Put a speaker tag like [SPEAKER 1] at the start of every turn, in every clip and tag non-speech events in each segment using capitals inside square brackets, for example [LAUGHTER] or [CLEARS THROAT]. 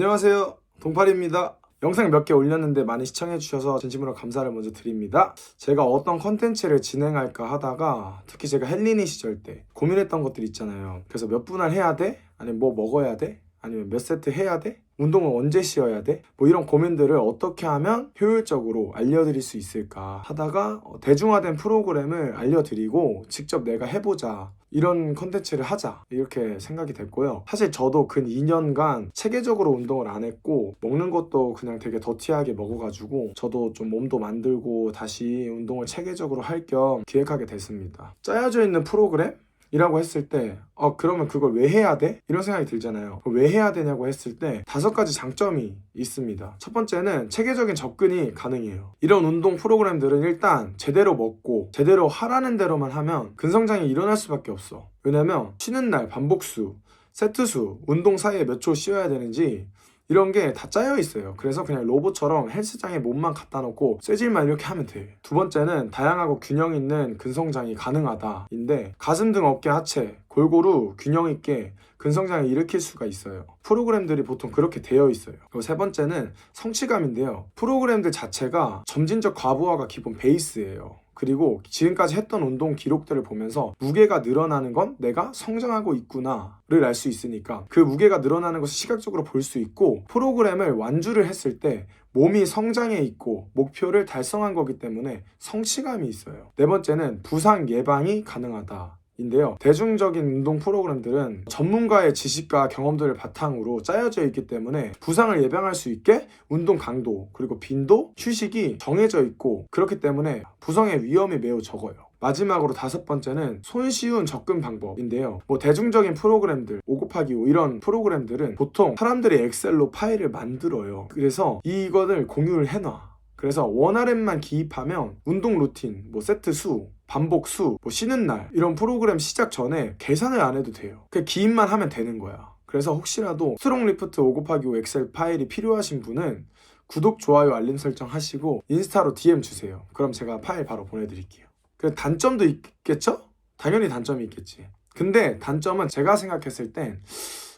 [SPEAKER 1] 안녕하세요. 동팔입니다. 영상 몇 개 올렸는데 많이 시청해주셔서 진심으로 감사를 먼저 드립니다. 제가 어떤 컨텐츠를 진행할까 하다가 특히 제가 헬리니 시절 때 고민했던 것들 있잖아요. 그래서 몇 분할 해야 돼? 아니면 뭐 먹어야 돼? 아니면 몇 세트 해야 돼? 운동을 언제 쉬어야 돼? 뭐 이런 고민들을 어떻게 하면 효율적으로 알려드릴 수 있을까? 하다가 어, 대중화된 프로그램을 알려드리고 직접 내가 해보자. 이런 컨텐츠를 하자. 이렇게 생각이 됐고요. 사실 저도 근 2년간 체계적으로 운동을 안 했고 먹는 것도 그냥 되게 더티하게 먹어가지고 저도 좀 몸도 만들고 다시 운동을 체계적으로 할 겸 기획하게 됐습니다. 짜여져 있는 프로그램? 이라고 했을 때, 어, 그러면 그걸 왜 해야 돼? 이런 생각이 들잖아요. 왜 해야 되냐고 했을 때, 다섯 가지 장점이 있습니다. 첫 번째는 체계적인 접근이 가능해요. 이런 운동 프로그램들은 일단 제대로 먹고, 제대로 하라는 대로만 하면 근성장이 일어날 수밖에 없어. 왜냐면, 쉬는 날, 반복수, 세트수, 운동 사이에 몇 초 쉬어야 되는지, 이런 게 다 짜여 있어요. 그래서 그냥 로봇처럼 헬스장에 몸만 갖다 놓고 쇠질만 이렇게 하면 돼. 두 번째는 다양하고 균형 있는 근성장이 가능하다인데 가슴 등 어깨 하체 골고루 균형 있게 근성장을 일으킬 수가 있어요. 프로그램들이 보통 그렇게 되어 있어요. 그리고 세 번째는 성취감인데요. 프로그램들 자체가 점진적 과부하가 기본 베이스예요. 그리고 지금까지 했던 운동 기록들을 보면서 무게가 늘어나는 건 내가 성장하고 있구나를 알 수 있으니까 그 무게가 늘어나는 것을 시각적으로 볼 수 있고 프로그램을 완주를 했을 때 몸이 성장해 있고 목표를 달성한 거기 때문에 성취감이 있어요. 네 번째는 부상 예방이 가능하다. 인데요. 대중적인 운동 프로그램들은 전문가의 지식과 경험들을 바탕으로 짜여져 있기 때문에 부상을 예방할 수 있게 운동 강도, 그리고 빈도, 휴식이 정해져 있고 그렇기 때문에 부상의 위험이 매우 적어요. 마지막으로 다섯 번째는 손쉬운 접근 방법인데요. 뭐 대중적인 프로그램들, 5 곱하기 5 이런 프로그램들은 보통 사람들이 엑셀로 파일을 만들어요. 그래서 이거를 공유를 해놔. 그래서 원RM만 기입하면 운동 루틴, 뭐 세트 수, 반복 수, 뭐 쉬는 날 이런 프로그램 시작 전에 계산을 안 해도 돼요. 그 기입만 하면 되는 거야. 그래서 혹시라도 스트롱 리프트 5 곱하기 5 엑셀 파일이 필요하신 분은 구독, 좋아요, 알림 설정 하시고 인스타로 DM 주세요. 그럼 제가 파일 바로 보내드릴게요. 그 단점도 있겠죠? 당연히 단점이 있겠지. 근데 단점은 제가 생각했을 땐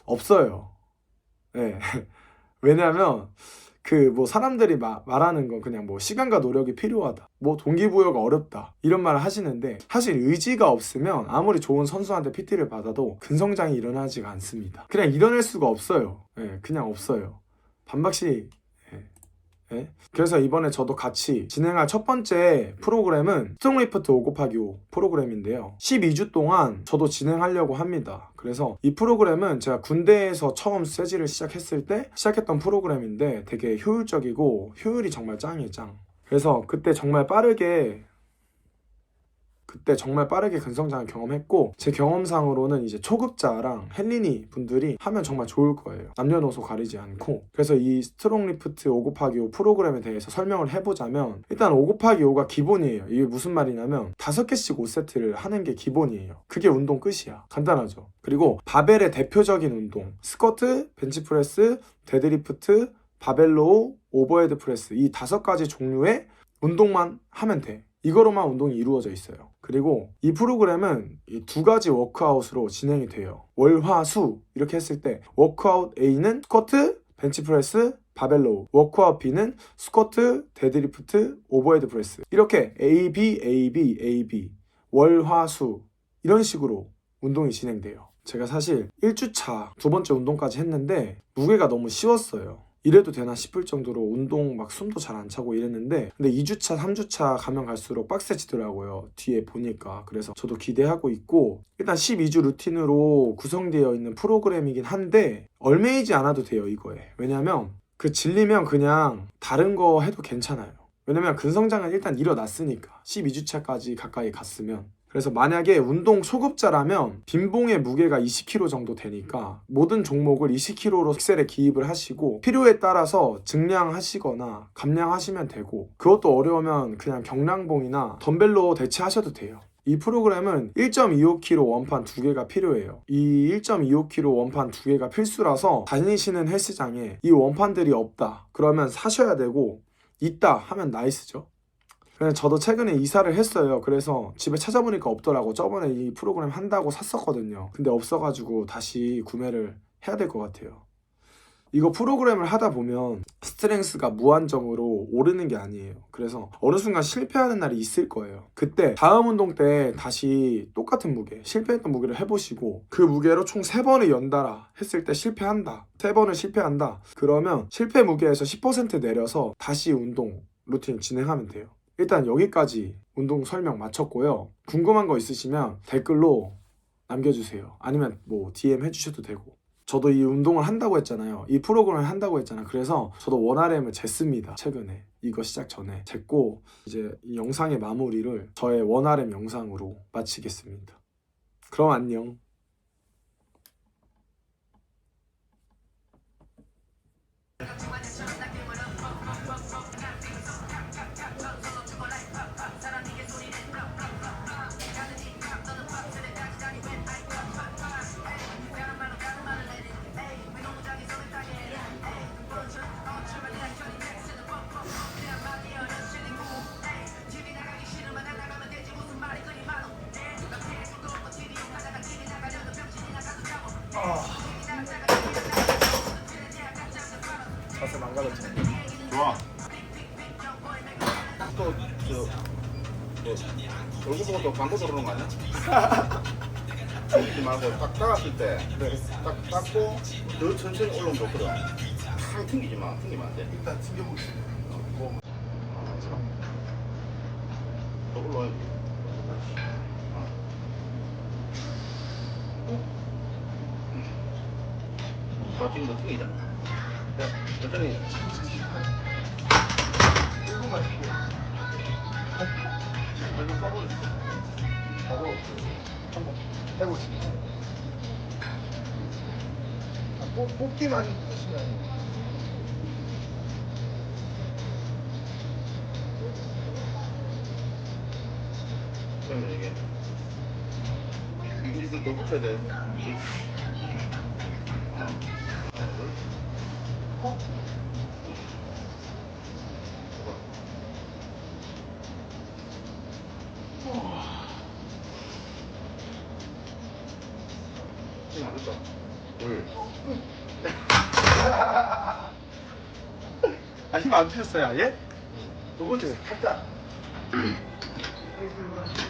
[SPEAKER 1] 없어요. [LAUGHS] 네. 왜냐면 그 뭐 사람들이 마- 말하는 건 그냥 뭐 시간과 노력이 필요하다. 뭐 동기부여가 어렵다. 이런 말을 하시는데 사실 의지가 없으면 아무리 좋은 선수한테 PT를 받아도 근성장이 일어나지가 않습니다. 그냥 일어날 수가 없어요. 예, 그냥 없어요. 반박시 예. 예. 그래서 이번에 저도 같이 진행할 첫 번째 프로그램은 스트롱리프트 5 곱하기 5 프로그램인데요. 12주 동안 저도 진행하려고 합니다. 그래서 이 프로그램은 제가 군대에서 처음 쇠질을 시작했을 때 시작했던 프로그램인데 되게 효율적이고 효율이 정말 짱이에요, 짱. 그래서 그때 정말 빠르게 그때 정말 빠르게 근성장을 경험했고 제 경험상으로는 이제 초급자랑 헬리니 분들이 하면 정말 좋을 거예요. 남녀노소 가리지 않고. 그래서 이 스트롱 리프트 5 곱하기 5 프로그램에 대해서 설명을 해보자면 일단 5 곱하기 5가 기본이에요. 이게 무슨 말이냐면 5개씩 5세트를 하는 게 기본이에요. 그게 운동 끝이야. 간단하죠? 그리고 바벨의 대표적인 운동 스쿼트, 벤치프레스, 데드리프트, 바벨로우, 오버헤드 프레스 이 다섯 가지 종류의 운동만 하면 돼 이거로만 운동이 이루어져 있어요. 그리고 이 프로그램은 이 두 가지 워크아웃으로 진행이 돼요. 월, 화, 수 이렇게 했을 때 워크아웃 A는 스쿼트, 벤치프레스, 바벨로우 워크아웃 B는 스쿼트, 데드리프트, 오버헤드 프레스 이렇게 A, B, A, B, A, B 월, 화, 수 이런 식으로 운동이 진행돼요. 제가 사실 1주차 두 번째 운동까지 했는데 무게가 너무 쉬웠어요. 이래도 되나 싶을 정도로 운동 막 숨도 잘 안 차고 이랬는데 근데 2주차, 3주차 가면 갈수록 빡세지더라고요. 뒤에 보니까. 그래서 저도 기대하고 있고 일단 12주 루틴으로 구성되어 있는 프로그램이긴 한데 얼매이지 않아도 돼요, 이거에. 왜냐면 그 질리면 그냥 다른 거 해도 괜찮아요. 왜냐면 근성장은 일단 일어났으니까 12주차까지 가까이 갔으면 그래서 만약에 운동 초급자라면 빈봉의 무게가 20kg 정도 되니까 모든 종목을 20kg로 엑셀에 기입을 하시고 필요에 따라서 증량하시거나 감량하시면 되고 그것도 어려우면 그냥 경량봉이나 덤벨로 대체하셔도 돼요. 이 프로그램은 1.25kg 원판 두 개가 필요해요. 이 1.25kg 원판 두 개가 필수라서 다니시는 헬스장에 이 원판들이 없다. 그러면 사셔야 되고 있다 하면 나이스죠. 저도 최근에 이사를 했어요. 그래서 집에 찾아보니까 없더라고. 저번에 이 프로그램 한다고 샀었거든요. 근데 없어가지고 다시 구매를 해야 될 것 같아요. 이거 프로그램을 하다 보면 스트렝스가 무한정으로 오르는 게 아니에요. 그래서 어느 순간 실패하는 날이 있을 거예요. 그때 다음 운동 때 다시 똑같은 무게, 실패했던 무게를 해보시고 그 무게로 총 3번을 연달아 했을 때 실패한다. 3번을 실패한다. 그러면 실패 무게에서 10% 내려서 다시 운동 루틴 진행하면 돼요. 일단 여기까지 운동 설명 마쳤고요. 궁금한 거 있으시면 댓글로 남겨주세요. 아니면 뭐 DM 해주셔도 되고. 저도 이 운동을 한다고 했잖아요. 이 프로그램을 한다고 했잖아요. 그래서 저도 원RM을 쟀습니다. 최근에 이거 시작 전에 쟀고 이제 이 영상의 마무리를 저의 원RM 영상으로 마치겠습니다. 그럼 안녕. 망가졌죠.
[SPEAKER 2] 좋아. 또, 저, 뭐, 얼굴 보고 또 광고 들어오는 거 아니야? [LAUGHS] 튕기지 말고 딱 닦았을 때, 딱 닦고 더 천천히 올라오면 좋거든. 탕 튕기지 마, 튕기면 안 돼.
[SPEAKER 3] 일단 튕겨보겠습니다. 뭐,
[SPEAKER 2] 더 올라와야지. 더 지금 더 튕기자. 자, 천천히.
[SPEAKER 3] 1분만 쉬고. 얼굴 써보겠습니다. 바로 한번 해보겠습니다. 아, 뽑, 뽑기만 하시면 아니에요.
[SPEAKER 2] 그러면 이게. 이거 더 붙여야 돼.
[SPEAKER 3] 어?
[SPEAKER 2] 됐어. 둘.
[SPEAKER 3] 아, 힘안 폈어요, 아예? 두 번째, 살짝. [CLEARS THROAT]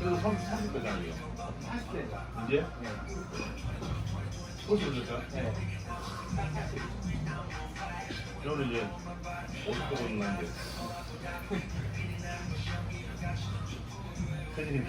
[SPEAKER 2] 그래서 30, 30대잖아요. 80대. 이제? 네. 어디로 졌죠? 네. 저는 이제 50 보고 있는 건데. [LAUGHS] 선생님.